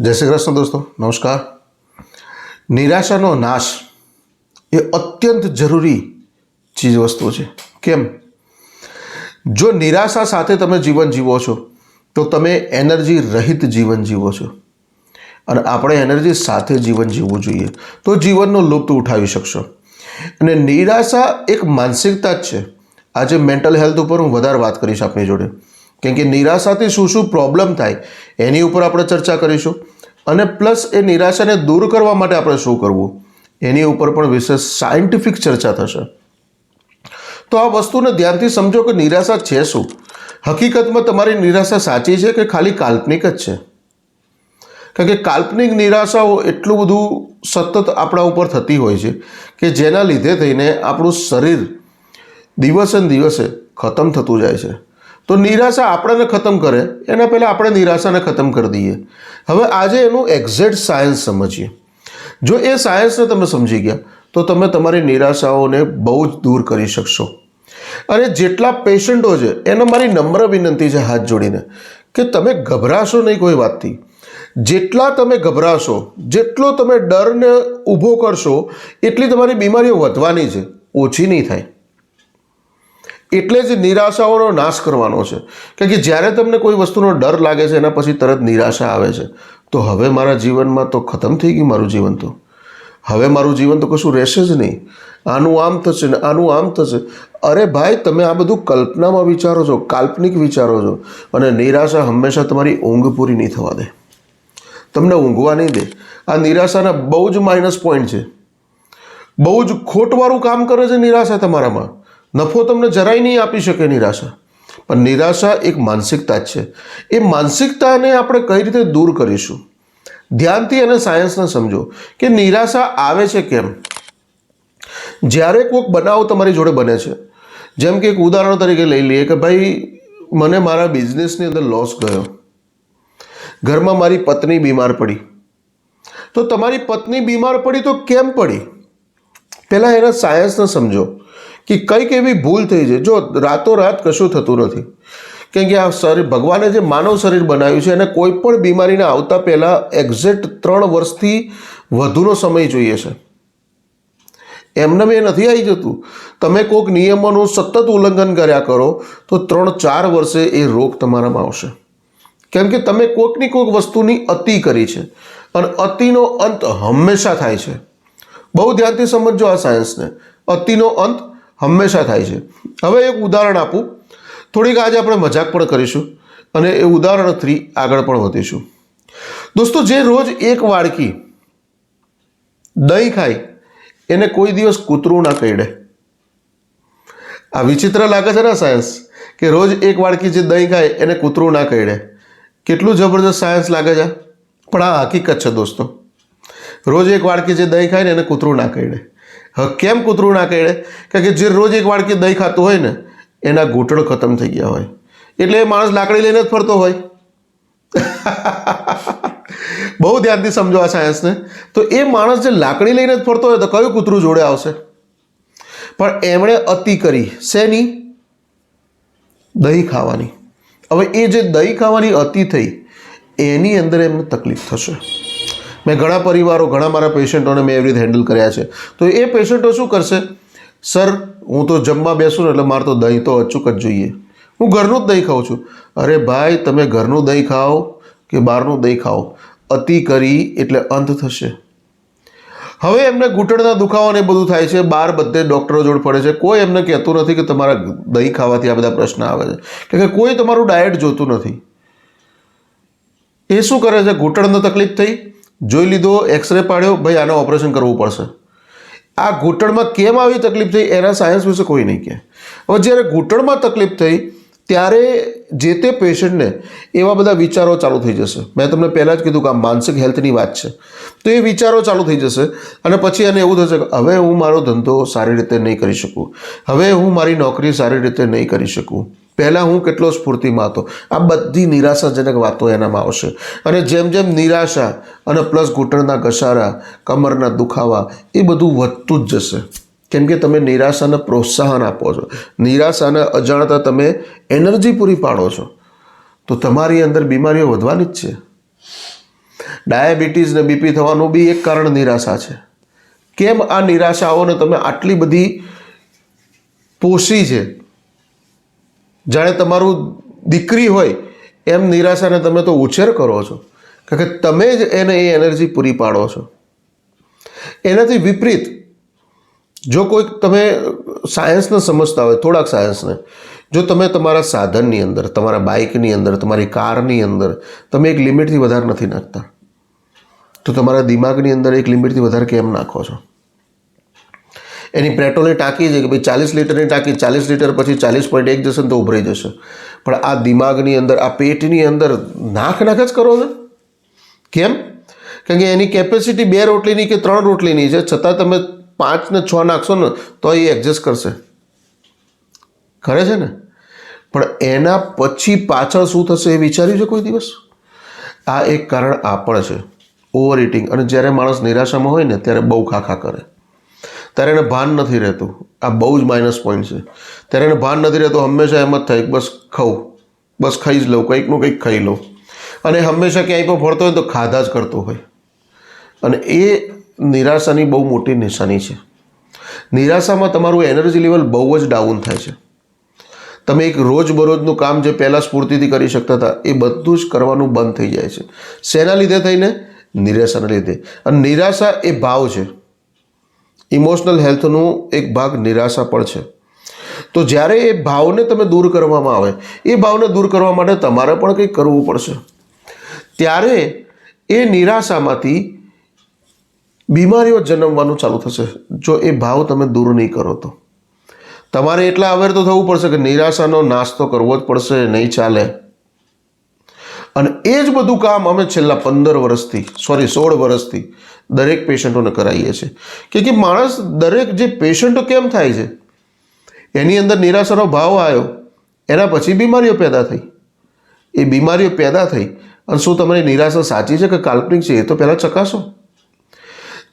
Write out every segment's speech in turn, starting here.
જય શ્રી કૃષ્ણ દોસ્તો, નમસ્કાર. નિરાશાનો નાશ એ અત્યંત જરૂરી ચીજ વસ્તુ છે. કેમ? જો નિરાશા સાથે તમે જીવન જીવો છો, તો તમે એનર્જી રહિત જીવન જીવો છો. અને આપણે એનર્જી સાથે જીવન જીવવું જોઈએ, તો જીવનનો લુપ્ત ઉઠાવી શકશો. અને નિરાશા એક માનસિકતા જ છે. આજે મેન્ટલ હેલ્થ ઉપર હું વધારે વાત કરીશ આપની જોડે. કેમ કે નિરાશાથી શું શું પ્રોબ્લેમ થાય, એની ઉપર આપણે ચર્ચા કરીશું. અને પ્લસ એ નિરાશાને દૂર કરવા માટે આપણે શું કરવું? એની ઉપર પણ વિશેષ સાયન્ટિફિક ચર્ચા થશે. તો આ વસ્તુને ધ્યાનથી સમજો કે નિરાશા છે શું? હકીકતમાં તમારી નિરાશા સાચી છે કે ખાલી કાલ્પનિક જ છે? કારણ કે કાલ્પનિક નિરાશાઓ એટલું બધું સતત આપણા ઉપર થતી હોય છે કે જેના લીધે થઈને આપણું શરીર દિવસે ને દિવસે ખતમ થતું જાય છે. તો નિરાશા આપણને ખતમ કરે, એના પહેલાં આપણે નિરાશાને ખતમ કરી દઈએ. હવે આજે એનું એક્ઝેક્ટ સાયન્સ સમજીએ. જો એ સાયન્સને તમે સમજી ગયા, તો તમે તમારી નિરાશાઓને બહુ જ દૂર કરી શકશો. અને જેટલા પેશન્ટો છે, એને મારી નમ્ર વિનંતી છે હાથ જોડીને, કે તમે ગભરાશો નહીં કોઈ વાતથી. જેટલા તમે ગભરાશો, જેટલો તમે ડરને ઊભો કરશો, એટલી તમારી બીમારીઓ વધવાની છે, ઓછી નહીં થાય. એટલે જ નિરાશાઓનો નાશ કરવાનો છે. કારણ કે જ્યારે તમને કોઈ વસ્તુનો ડર લાગે છે, એના પછી તરત નિરાશા આવે છે. તો હવે મારા જીવનમાં તો ખતમ થઈ ગયું મારું જીવન તો. હવે મારું જીવન તો કશું રહેશે જ નહીં. આનું આમ થશે ને આનું આમ થશે. અરે ભાઈ, તમે આ બધું કલ્પનામાં વિચારો છો, કાલ્પનિક વિચારો છો. અને નિરાશા હંમેશા તમારી ઊંઘ પૂરી નહીં થવા દે. તમને ઊંઘવા નહીં દે. આ નિરાશાના બહુ જ માઇનસ પોઈન્ટ છે. બહુ જ ખોટવાળું કામ કરે છે નિરાશા તમારામાં. નફો તમને જરાય નહીં આપી શકે નિરાશા. પણ નિરાશા એક માનસિકતા જ છે. એ માનસિકતાને આપણે કઈ રીતે દૂર કરીશું? ધ્યાનથી અને સાયન્સને સમજો કે નિરાશા આવે છે કેમ? જ્યારે કોઈક બનાવ તમારી જોડે બને છે. જેમ કે એક ઉદાહરણ તરીકે લઈ લઈએ કે ભાઈ, મને મારા બિઝનેસની અંદર લોસ ગયો. ઘરમાં મારી પત્ની બીમાર પડી. તો તમારી પત્ની બીમાર પડી તો કેમ પડી? પહેલાં એના સાયન્સને સમજો. કે કંઈક એવી ભૂલ થઈ છે. જો રાતોરાત કશું થતું નથી. કેમ કે આ શરીર, ભગવાને જે માનવ શરીર બનાવ્યું છે, એને કોઈ પણ બીમારીને આવતા પહેલાં એક્ઝેક્ટ ત્રણ વર્ષથી વધુનો સમય જોઈએ છે. એમને એ નથી આવી જતું. તમે કોઈક નિયમોનું સતત ઉલ્લંઘન કર્યા કરો, તો ત્રણ ચાર વર્ષે એ રોગ તમારામાં આવશે. કેમ કે તમે કોઈકની કોઈક વસ્તુની અતિ કરી છે. અને અતિનો અંત હંમેશા થાય છે. બહુ ધ્યાનથી સમજજો આ સાયન્સને અતિનો અંત હંમેશા થાય છે. હવે એક ઉદાહરણ આપું. થોડીક આજે આપણે મજાક પણ કરીશું અને એ ઉદાહરણથી આગળ પણ વધીશું. દોસ્તો, જે રોજ એક વાડકી દહીં ખાય, એને કોઈ દિવસ કૂતરું ના કહીડે આ વિચિત્ર લાગે છે ને સાયન્સ કે રોજ એક વાડકી જે દહીં ખાય, એને કૂતરું ના કહીડે કેટલું જબરદસ્ત સાયન્સ લાગે છે? પણ આ હકીકત છે દોસ્તો. રોજ એક વાડકી જે દહીં ખાય ને, એને કૂતરું ના કહીડે કેમ કૂતરું ના કહેડે કારણ કે જે રોજ એક વાડકી દહીં ખાતું હોય ને, એના ઘૂંટણ ખતમ થઈ ગયા હોય. એટલે એ માણસ લાકડી લઈને જ ફરતો હોય. બહુ ધ્યાનથી સમજો આ સાયન્સને. તો એ માણસ જે લાકડી લઈને જ ફરતો હોય તો કયું કૂતરું જોડે આવશે? પણ એમણે અતિ કરી. શેની? દહીં ખાવાની. હવે એ જે દહીં ખાવાની અતિ થઈ, એની અંદર એમને તકલીફ થશે. મેં ઘણા પરિવારો, ઘણા મારા પેશન્ટોને મેં એવી રીતે હેન્ડલ કર્યા છે. તો એ પેશન્ટો શું કરશે? સર, હું તો જમવા બેસું ને એટલે મારે તો દહીં તો અચૂક જ જોઈએ. હું ઘરનું જ દહીં ખાઉં છું. અરે ભાઈ, તમે ઘરનું દહીં ખાઓ કે બહારનું દહીં ખાઓ? અતિ કરી એટલે અંત થશે. હવે એમને ઘૂંટણના દુખાવાને બધું થાય છે. બહાર બધે ડૉક્ટરો જોડે પડે છે. કોઈ એમને કહેતું નથી કે તમારા દહીં ખાવાથી આ બધા પ્રશ્ન આવે છે. કે કોઈ તમારું ડાયટ જોતું નથી. એ શું કરે છે? ઘૂંટણનો તકલીફ થઈ? જોઈ લીધો એક્સરે પાડ્યો, ભાઈ આને ઓપરેશન કરવું પડશે. આ ઘૂંટણમાં કેમ આવી તકલીફ થઈ એના સાયન્સ વિશે કોઈ નહીં કહે. હવે જ્યારે ઘૂંટણમાં તકલીફ થઈ, ત્યારે જે તે પેશન્ટને એવા બધા વિચારો ચાલુ થઈ જશે. મેં તમને પહેલાં જ કીધું કે આ માનસિક હેલ્થની વાત છે. તો એ વિચારો ચાલુ થઈ જશે અને પછી એને એવું થશે કે, હવે હું મારો ધંધો સારી રીતે નહીં કરી શકું. હવે હું મારી નોકરી સારી રીતે નહીં કરી શકું. પહેલાં હું કેટલો સ્ફૂર્તિમાં હતો. આ બધી નિરાશાજનક વાતો એનામાં આવશે. અને જેમ જેમ નિરાશા અને પ્લસ ઘૂંટણના ઘસારા, કમરના દુખાવા, એ બધું વધતું જ જશે. કેમ કે તમે નિરાશાને પ્રોત્સાહન આપો છો. નિરાશાને અજાણતા તમે એનર્જી પૂરી પાડો છો. તો તમારી અંદર બીમારીઓ વધવાની જ છે. ડાયાબિટીસ ને બીપી થવાનું બી એક કારણ નિરાશા છે. કેમ આ નિરાશાઓને તમે આટલી બધી પોષી છે? જાણે તમારું દીકરી હોય એમ નિરાશાને તમે તો ઉછેર કરો છો. કારણ કે તમે જ એને એ એનર્જી પૂરી પાડો છો. એનાથી વિપરીત, જો કોઈક તમે સાયન્સને સમજતા હોય, થોડાક સાયન્સને, જો તમે તમારા સાધનની અંદર, તમારા બાઇકની અંદર, તમારી કારની અંદર, તમે એક લિમિટથી વધારે નથી નાખતા, તો તમારા દિમાગની અંદર એક લિમિટથી વધારે કેમ નાખો છો? એની પેટ્રોલની ટાંકી છે કે ભાઈ ચાલીસ લીટરની ટાંકી, ચાલીસ લીટર પછી ચાલીસ પોઈન્ટ એક જશે ને તો ઉભરાઈ જશે. પણ આ દિમાગની અંદર, આ પેટની અંદર નાખ નાખ જ કરો છો કેમ? કારણ કે એની કેપેસિટી બે રોટલીની કે ત્રણ રોટલીની છે, છતાં તમે પાંચ ને છ નાખશો ને, તો એ એડજસ્ટ કરશે. કરે છે ને? પણ એના પછી પાછળ શું થશે એ વિચાર્યું છે કોઈ દિવસ? આ એક કારણ આ પણ છે. ઓવર ઇટિંગ અને જ્યારે માણસ નિરાશામાં હોય ને, ત્યારે બહુ ખાખા કરે. ત્યારે એને ભાન નથી રહેતું. આ બહુ જ માઇનસ પોઈન્ટ છે. ત્યારે એને ભાન નથી રહેતું, હંમેશા એમ જ થાય બસ ખાઉં. બસ ખાઈ જ લઉં, કંઈકનું કંઈક ખાઈ લઉં. અને હંમેશા ક્યાંય પણ ફરતો હોય તો ખાધા જ કરતો હોય. અને એ નિરાશાની બહુ મોટી નિશાની છે. નિરાશામાં તમારું એનર્જી લેવલ બહુ જ ડાઉન થાય છે. તમે એક રોજબરોજનું કામ જે પહેલાં સ્ફૂર્તિથી કરી શકતા હતા, એ બધું જ કરવાનું બંધ થઈ જાય છે. શેના લીધે થઈને? નિરાશાના લીધે. અને નિરાશા એ ભાવ છે. ઇમોશનલ હેલ્થનું એક ભાગ નિરાશા પણ છે. તો જ્યારે એ ભાવને તમે દૂર કરવામાં આવે, એ ભાવને દૂર કરવા માટે તમારે પણ કંઈક કરવું પડશે. ત્યારે એ નિરાશામાંથી બીમારીઓ જન્મવાનું ચાલુ થશે, જો એ ભાવ તમે દૂર નહીં કરો તો. તમારે એટલા અવેર તો થવું પડશે કે નિરાશાનો નાશ તો કરવો જ પડશે, નહીં ચાલે. અને એ જ બધું કામ અમે છેલ્લા પંદર વર્ષથી સોરી સોળ વર્ષથી દરેક પેશન્ટોને કરાવીએ છીએ. કે માણસ દરેક જે પેશન્ટો કેમ થાય છે? એની અંદર નિરાશાનો ભાવ આવ્યો, એના પછી બીમારીઓ પેદા થઈ. એ બીમારીઓ પેદા થઈ અને શું તમારી નિરાશા સાચી છે કે કાલ્પનિક છે? એ તો પહેલાં ચકાસો.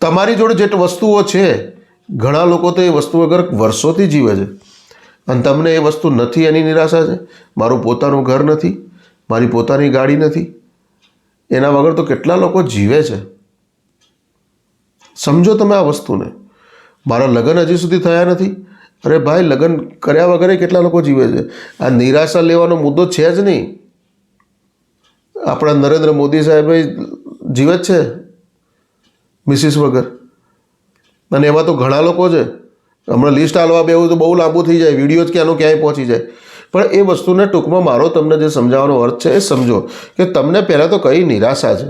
તમારી જોડે જે વસ્તુઓ છે, ઘણા લોકો તો એ વસ્તુ વગર વર્ષોથી જીવે છે. અને તમને એ વસ્તુ નથી એની નિરાશા છે? મારું પોતાનું ઘર નથી. મારી પોતાની ગાડી નથી. એના વગર તો કેટલા લોકો જીવે છે? સમજો તમે આ વસ્તુને. મારા લગ્ન હજી સુધી થયા નથી. અરે ભાઈ, લગ્ન કર્યા વગર કેટલા લોકો જીવે છે? આ નિરાશા લેવાનો મુદ્દો છે જ નહીં. આપણા નરેન્દ્ર મોદી સાહેબે જીવે જ છે. મિસિસ વગર. અને એમાં તો ઘણા લોકો છે. હમણાં લિસ્ટ હાલવા બેવું તો બહુ લાંબુ થઈ જાય. વીડિયો જ ક્યાંનો ક્યાંય પહોંચી જાય. પણ એ વસ્તુને ટૂંકમાં મારો તમને જે સમજાવવાનો અર્થ છે એ સમજો કે તમને પહેલાં તો કઈ નિરાશા છે?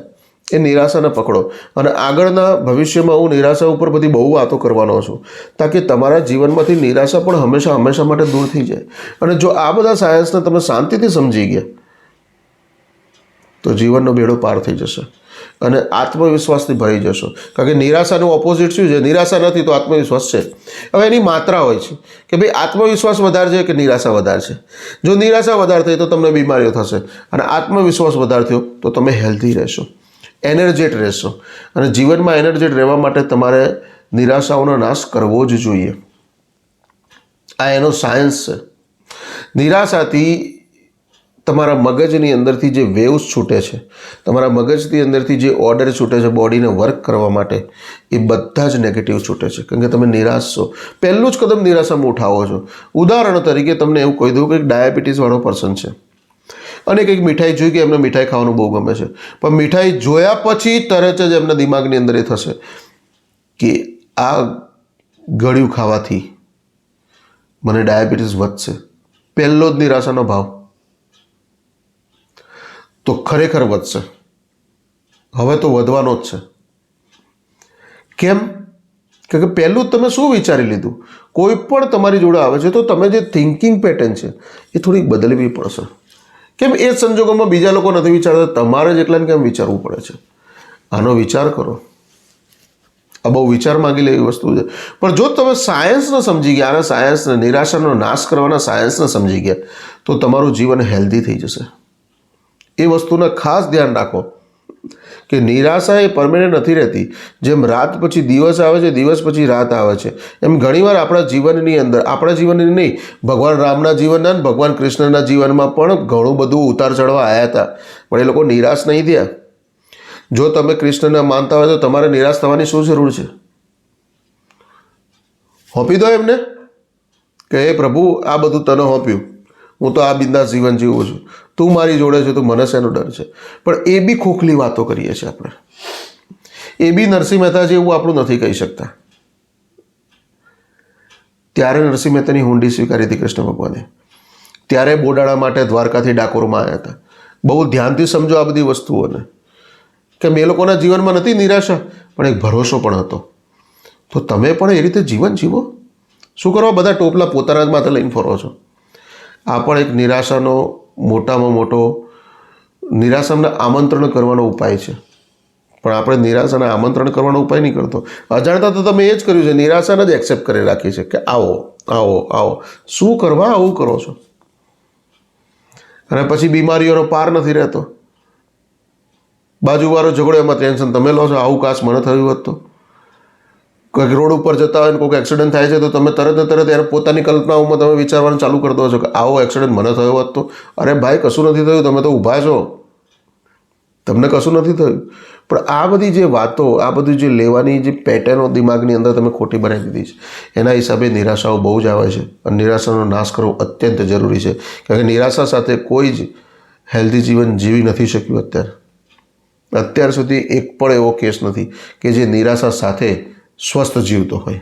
એ નિરાશાને પકડો. અને આગળના ભવિષ્યમાં હું નિરાશા ઉપર બધી બહુ વાતો કરવાનો છું. તાકી તમારા જીવનમાંથી નિરાશા પણ હંમેશા હંમેશા માટે દૂર થઈ જાય. અને જો આ બધા સાયન્સને તમે શાંતિથી સમજી ગયા, તો જીવનનો બેડો પાર થઈ જશે. અને આત્મવિશ્વાસથી ભરી જશો. કારણ કે નિરાશાનું ઓપોઝિટ શું છે? નિરાશા નથી તો આત્મવિશ્વાસ છે. હવે એની માત્રા હોય છે કે ભાઈ આત્મવિશ્વાસ વધારે છે કે નિરાશા વધારે છે? જો નિરાશા વધારે થઈ તો તમને બીમારીઓ થશે અને આત્મવિશ્વાસ વધારે થયો તો તમે હેલ્ધી રહેશો. એનર્જેટ રહેશો. અને જીવનમાં એનર્જેટ રહેવા માટે તમારે નિરાશાઓનો નાશ કરવો જ જોઈએ. આ એનો સાયન્સ છે. નિરાશાથી તમારા મગજની અંદરથી જે વેવ્સ છૂટે છે, તમારા મગજની અંદરથી જે ઓર્ડર છૂટે છે બોડીને વર્ક કરવા માટે, એ બધા જ નેગેટિવ છૂટે છે. કારણ કે તમે નિરાશ છો. પહેલું જ કદમ નિરાશામાં ઉઠાવો છો. ઉદાહરણ તરીકે તમને એવું કહી દઉં કે ડાયાબિટીસવાળો પર્સન છે. અને કંઈક મીઠાઈ જોઈ કે એમને મીઠાઈ ખાવાનું બહુ ગમે છે. પણ મીઠાઈ જોયા પછી તરત જ એમના દિમાગની અંદર એ થશે કે આ ગળ્યું ખાવાથી મને ડાયાબિટીસ વધશે. પહેલો જ નિરાશાનો ભાવ. તો ખરેખર વધશે. હવે તો વધવાનો જ છે. કેમ? કે પહેલું તમે શું વિચારી લીધું? કોઈ પણ તમારી જોડે આવે છે તો તમે જે થિંકિંગ પેટર્ન છે, એ થોડીક બદલવી પડશે. કેમ? એ સંજોગોમાં બીજા લોકો નથી વિચારતા, તમારે જ એટલાને કેમ વિચારવું પડે છે? આનો વિચાર કરો. આ બહુ વિચાર માંગી લે એવી વસ્તુ છે. પણ જો તમે સાયન્સને સમજી ગયા અને સાયન્સને નિરાશાનો નાશ કરવાના સાયન્સને સમજી ગયા, તો તમારું જીવન હેલ્ધી થઈ જશે. એ વસ્તુના ખાસ ધ્યાન રાખો. કે નિરાશા એ પરમેનન્ટ નથી રહેતી. જેમ રાત પછી દિવસ આવે છે, દિવસ પછી રાત આવે છે. એમ ઘણીવાર આપણા જીવનની અંદર, આપણા જીવનની નહીં, ભગવાન રામના જીવનના અને ભગવાન કૃષ્ણના જીવનમાં પણ ઘણું બધું ઉતાર ચડવા આવ્યા હતા. પણ એ લોકો નિરાશ નહીં થયા. જો તમે કૃષ્ણને માનતા હોય તો તમારે નિરાશ થવાની શું જરૂર છે? હોપી દો એમને. કે હે પ્રભુ, આ બધું તને હોપ્યું. હું તો આ બિંદાસ જીવન જીવું છું. તું મારી જોડે છે, તો મને શેનો ડર છે? પણ એ બી ખોખલી વાતો કરીએ છીએ આપણે. એ બી નરસિંહ મહેતા જેવું આપણું નથી કહી શકતા. ત્યારે નરસિંહ મહેતાની હુંડી સ્વીકારી હતી કૃષ્ણ ભગવાને. ત્યારે બોડાળા માટે દ્વારકાથી ડાકોરમાં આવ્યા હતા. બહુ ધ્યાનથી સમજો આ બધી વસ્તુઓને. કે એ લોકોના જીવનમાં નથી નિરાશા, પણ એક ભરોસો પણ હતો. તો તમે પણ એ રીતે જીવન જીવો? શું કરવા બધા ટોપલા પોતાના જ માથે લઈને ફરો છો? આ પણ એક નિરાશાનો, મોટામાં મોટો, નિરાશાને આમંત્રણ કરવાનો ઉપાય છે. પણ આપણે નિરાશાને આમંત્રણ કરવાનો ઉપાય નહીં કરતો. અજાણતા તો તમે એ જ કર્યું છે, નિરાશાને જ એક્સેપ્ટ કરી રાખી છે કે આવો આવો આવો. શું કરવા, આવું કરો છો? અને પછી બીમારીઓનો પાર નથી રહેતો. બાજુવાળો ઝઘડો, એમાં ટેન્શન. તમે લો છો, આવું કાશ મને થયું હોત કોઈક રોડ ઉપર જતા હોય ને કોઈક એક્સિડન્ટ થાય છે, તો તમે તરત તરત એને પોતાની કલ્પનાઓમાં તમે વિચારવાનું ચાલુ કરી દો છો કે આવો એક્સિડન્ટ મને થયો હોત તો. અરે ભાઈ, કશું નથી થયું, તમે તો ઊભા છો. તમને કશું નથી થયું. પણ આ બધી જે વાતો, આ બધી જે લેવાની જે પેટર્નો દિમાગની અંદર તમે ખોટી બનાવી દીધી છે. એના હિસાબે નિરાશાઓ બહુ જ આવે છે અને નિરાશાનો નાશ કરવો અત્યંત જરૂરી છે. કારણ કે નિરાશા સાથે કોઈ જ હેલ્ધી જીવન જીવી નથી શક્યું અત્યારે. અત્યાર સુધી એક પણ એવો કેસ નથી કે જે નિરાશા સાથે સ્વસ્થ જીવતો હોય.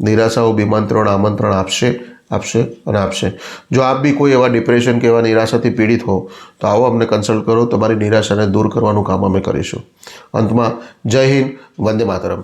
નિરાશાઓ બીમાંતરણ આમંત્રણ આપશે આપશે અને આપશે. જો આપ બી કોઈ એવા ડિપ્રેશન કે એવા નિરાશાથી પીડિત હો, તો આવો અમને કન્સલ્ટ કરો. તમારી નિરાશાને દૂર કરવાનું કામ અમે કરીશું. અંતમાં જય હિન્દ, વંદે માતરમ.